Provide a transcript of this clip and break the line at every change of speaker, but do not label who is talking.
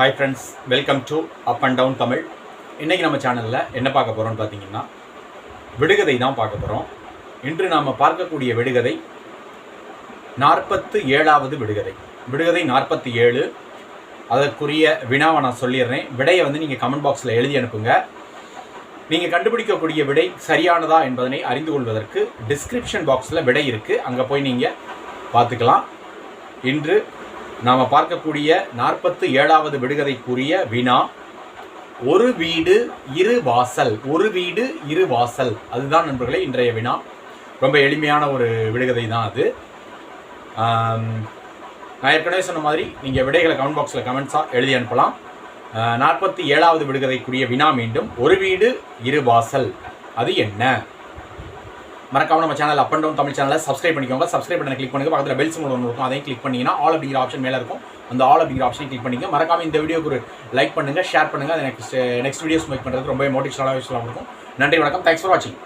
Hi friends welcome to up and down Tamil இன்றைக்கி நம்ம சேனலில் என்ன பார்க்க போகிறோம்னு பார்த்தீங்கன்னா விடுகதை தான் பார்க்க போகிறோம் இன்று நாம் பார்க்கக்கூடிய விடுகதை நாற்பத்து ஏழாவது விடுகதை. விடுகதை நாற்பத்தி ஏழு அதற்குரிய வினாவை நான் சொல்லிடுறேன். விடையை வந்து நீங்கள் கமெண்ட் பாக்ஸில் எழுதி அனுப்புங்க. நீங்கள் கண்டுபிடிக்கக்கூடிய விடை சரியானதா என்பதனை அறிந்து கொள்வதற்கு டிஸ்கிரிப்ஷன் பாக்ஸில் விடை இருக்குது அங்கே போய் நீங்கள் பார்த்துக்கலாம். இன்று நாம் பார்க்கக்கூடிய நாற்பத்து ஏழாவது விடுகதைக்குரிய வினா ஒரு வீடு இரு வாசல் ஒரு வீடு இரு வாசல். அதுதான் நண்பர்களே இன்றைய வினா ரொம்ப எளிமையான ஒரு விடுகதை தான் அது. நான் ஏற்கனவே சொன்ன மாதிரி நீங்கள் விடைகளை கமெண்ட் பாக்ஸில் கமெண்ட்ஸாக எழுதி அனுப்பலாம். நாற்பத்தி ஏழாவது விடுகதைக்குரிய வினா மீண்டும் ஒரு வீடு இரு வாசல். அது என்ன? மறக்காம நம்ம channel up and down Tamil சேனலை சப்ஸ்கிரைப் பண்ணிக்கோங்க. சப்ஸ்கிரைப் பண்ணி கிளிக் பண்ணுங்க. பக்கத்தில் பெல் சிம்பிள் ஒன்று இருக்கும். அதையும் கிளிக் பண்ணிங்கன்னா ஆல் அப்படிங்கிற ஆப்ஷன் மேலே இருக்கும். அந்த ஆல் அப்படிங்கிற ஆப்ஷன் கிளிக் பண்ணிங்க மறக்காம இந்த வீடியோக்கு ஒரு லைக் பண்ணுங்க ஷேர் பண்ணுங்க. அது நெக்ஸ்ட் நெக்ஸ்ட் வீடியோஸ் மேக் பண்ணுறதுக்கு ரொம்ப மோட்டிவேஷனாக யூஸ்ஃபுல்லாக இருக்கும். நன்றி வணக்கம். தேங்க்ஸ் ஃபார் வாட்சிங்